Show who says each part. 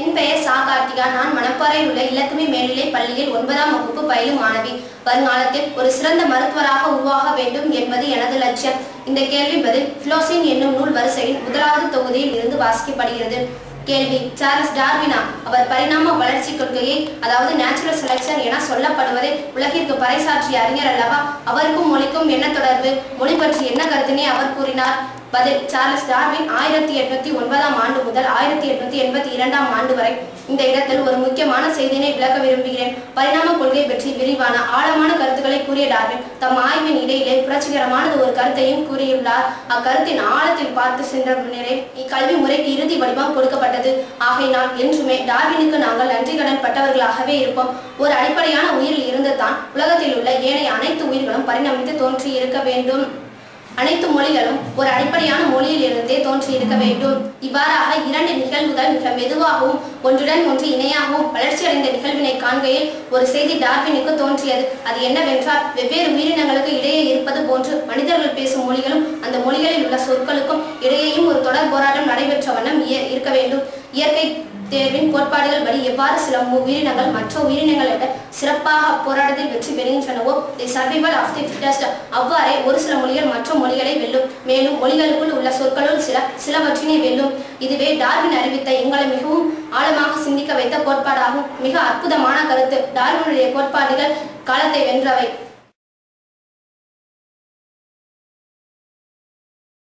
Speaker 1: என் பெயர் சா கார்த்திகா. நான் மணப்பாறையில் உள்ள இலக்குமி மேல்நிலை பள்ளியில் ஒன்பதாம் வகுப்பு பயிலும் மாணவி. வருங்காலத்தில் ஒரு சிறந்த மருத்துவராக உருவாக வேண்டும் என்பது எனது லட்சியம். இந்த கேள்வி பதில் பிலோசின் என்னும் நூல் வரிசையின் முதலாவது தொகுதியில் இருந்து வாசிக்கப்படுகிறது. கேள்வி சார்லஸ் டார்வினா அவர் பரிணாம வளர்ச்சி கொள்கையை அதாவது நேச்சுரல் செலக்ஷன் என சொல்லப்படுவதை உலகிற்கு பறைசாற்றிய அறிஞர் அல்லவா? அவருக்கும் மொழிக்கும் என்ன தொடர்பு? மொழி பற்றி என்ன கருத்தினை அவர் கூறினார். பதில் சார்லஸ் டார்வின் ஆயிரத்தி எட்நூத்தி ஒன்பதாம் ஆண்டு முதல் ஆயிரத்தி எட்நூத்தி எண்பத்தி இரண்டாம் ஆண்டு வரை இந்த இடத்தில் ஒரு முக்கியமான செய்தியினை விளக்க விரும்புகிறேன். பரிணாம கொள்கை பற்றி விரிவான ஆழமான கருத்துக்களை கூறிய டார்வின் தம் ஆய்வின் இடையிலே புரட்சிகரமானது ஒரு கருத்தையும் கூறியுள்ளார். அக்கருத்தின் ஆழத்தில் பார்த்து சென்ற முன்னரே இக்கல்வி முறைக்கு இறுதி வடிவம் கொடுக்கப்பட்டது. ஆகையினால் என்றுமே டார்வினுக்கு நாங்கள் நன்றி கடன் பட்டவர்களாகவே இருப்போம். ஒரு அடிப்படையான உயிரில் இருந்து தான் உலகத்தில் உள்ள ஏனைய அனைத்து உயிர்களும் பரிணமித்து தோன்றி இருக்க வேண்டும். அனைத்து மொழிகளும் ஒரு அடிப்படையான மொழியில் இருந்தே தோன்றி இருக்க வேண்டும். இவ்வாறாக இரண்டு நிகழ்வுகள் மிக மெதுவாகவும் ஒன்றுடன் ஒன்று இணையாகவும் வளர்ச்சியடைந்த நிகழ்வினை காண்கையில் ஒரு செய்தி டார்வினுக்கு தோன்றியது. அது என்னவென்றால் வெவ்வேறு உயிரினங்களுக்கு இடையே இருப்பது போன்று மனிதர்கள் பேசும் மொழிகளும் அந்த மொழிகளில் உள்ள சொற்களுக்கும் இடையேயும் ஒரு தொடர் போராட்டம் நடைபெற்ற வண்ணம் இய- இருக்க வேண்டும். இயற்கை தேர்வின் கோட்பாடுகள் படி எவ்வாறு சில உயிரினங்கள் மற்ற உயிரினங்களை விட சிறப்பாக போராட்டத்தில் வெற்றி பெறுகின்றனவோ the survival of the fittest அவ்வாறே ஒரு சில மொழிகள் மற்ற மொழிகளை வெல்லும். மேலும் மொழிகளுக்குள் உள்ள சொற்களுள் சில சிலவற்றினை வெல்லும். இதுவே டார்வின் அறிவித்த எங்களை மிகவும் ஆழமாக சிந்திக்க வைத்த கோட்பாடாகும். மிக அற்புதமான கருத்து. டார்வினுடைய கோட்பாடுகள் காலத்தை வென்றவை.